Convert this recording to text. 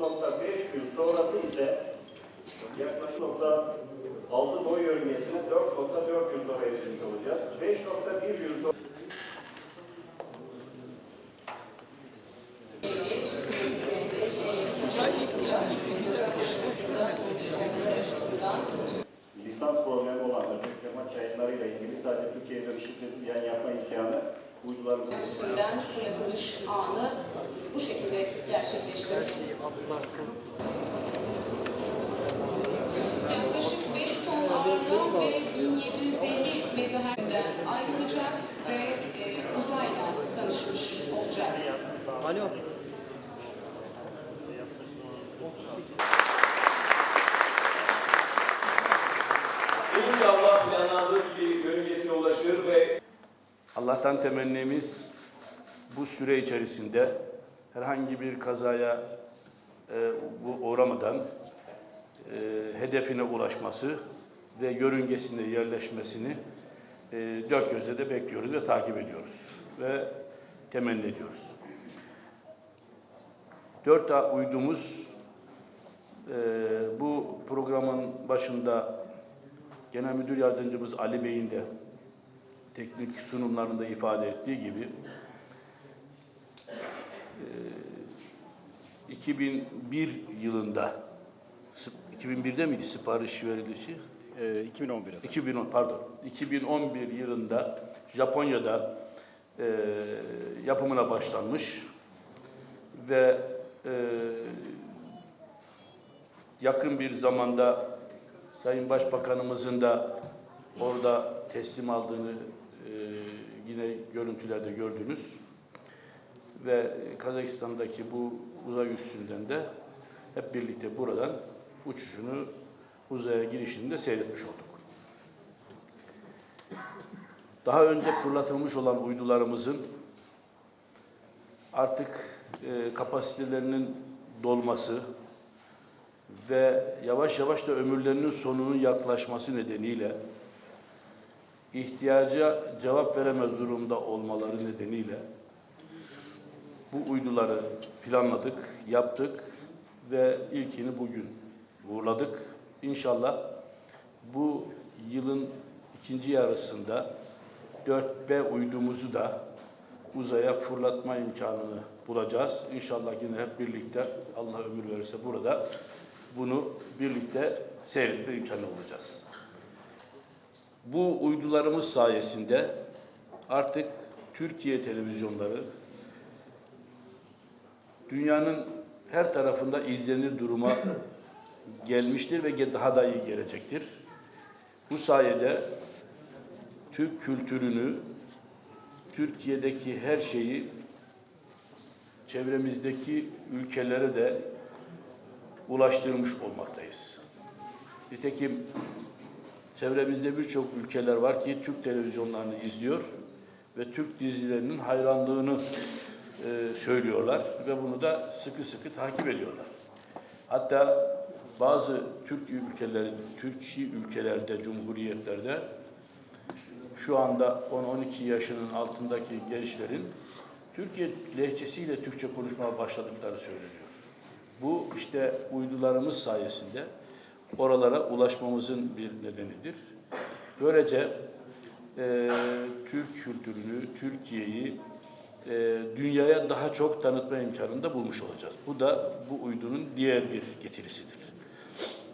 9.5 gün sonrası ise yaklaşık nokta 6 boy yörüngesine 4.4 gün sonra erişmiş olacağız. 5.1 gün sonra lisans problemi olan özellikle maç yayınlarıyla ilgili sadece Türkiye'de bir şifresiz yayın yapma imkanı Sürüden fırlatılış anı bu şekilde gerçekleşti. Yaklaşık 5 ton ağırlığı ve 1750 MHz'den ayrılacak ve e, uzayla tanışmış olacak. Alo. İnşallah planlandığı gibi yörüngesine ulaşır ve Allah'tan temennimiz bu süre içerisinde herhangi bir kazaya e, uğramadan e, hedefine ulaşması ve yörüngesinde yerleşmesini e, dört gözle de bekliyoruz ve takip ediyoruz ve temenni ediyoruz. Dört A uydumuz e, bu programın başında Genel Müdür Yardımcımız Ali Bey'in de teknik sunumlarında ifade ettiği gibi e, 2001 yılında sıp- 2001'de miydi sipariş verilişi? Ee, 2011 efendim. 2010 pardon 2011 yılında Japonya'da e, yapımına başlanmış ve e, yakın bir zamanda Sayın Başbakanımızın da orada teslim aldığını e, yine görüntülerde gördünüz ve Kazakistan'daki bu uzay üssünden de hep birlikte buradan uçuşunu uzaya girişini de seyretmiş olduk. Daha önce fırlatılmış olan uydularımızın artık e, kapasitelerinin dolması ve yavaş yavaş da ömürlerinin sonunun yaklaşması nedeniyle ihtiyaca cevap veremez durumda olmaları nedeniyle bu uyduları planladık, yaptık ve ilkini bugün uğurladık. İnşallah bu yılın ikinci yarısında 4B uydumuzu da uzaya fırlatma imkanını bulacağız. İnşallah yine hep birlikte Allah ömür verirse burada bunu birlikte seyretme imkanı bulacağız. Bu uydularımız sayesinde artık Türkiye televizyonları dünyanın her tarafında izlenir duruma gelmiştir ve daha da iyi gelecektir. Bu sayede Türk kültürünü, Türkiye'deki her şeyi çevremizdeki ülkelere de ulaştırmış olmaktayız. Nitekim çevremizde birçok ülkeler var ki Türk televizyonlarını izliyor ve Türk dizilerinin hayranlığını e, söylüyorlar ve bunu da sıkı sıkı takip ediyorlar. Hatta bazı Türk ülkeleri, Türkiye ülkelerde, cumhuriyetlerde şu anda 10-12 yaşının altındaki gençlerin Türkiye lehçesiyle Türkçe konuşmaya başladıkları söyleniyor. Bu işte uydularımız sayesinde oralara ulaşmamızın bir nedenidir. Böylece e, Türk kültürünü, Türkiye'yi e, dünyaya daha çok tanıtma imkanını da bulmuş olacağız. Bu da bu uydunun diğer bir getirisidir.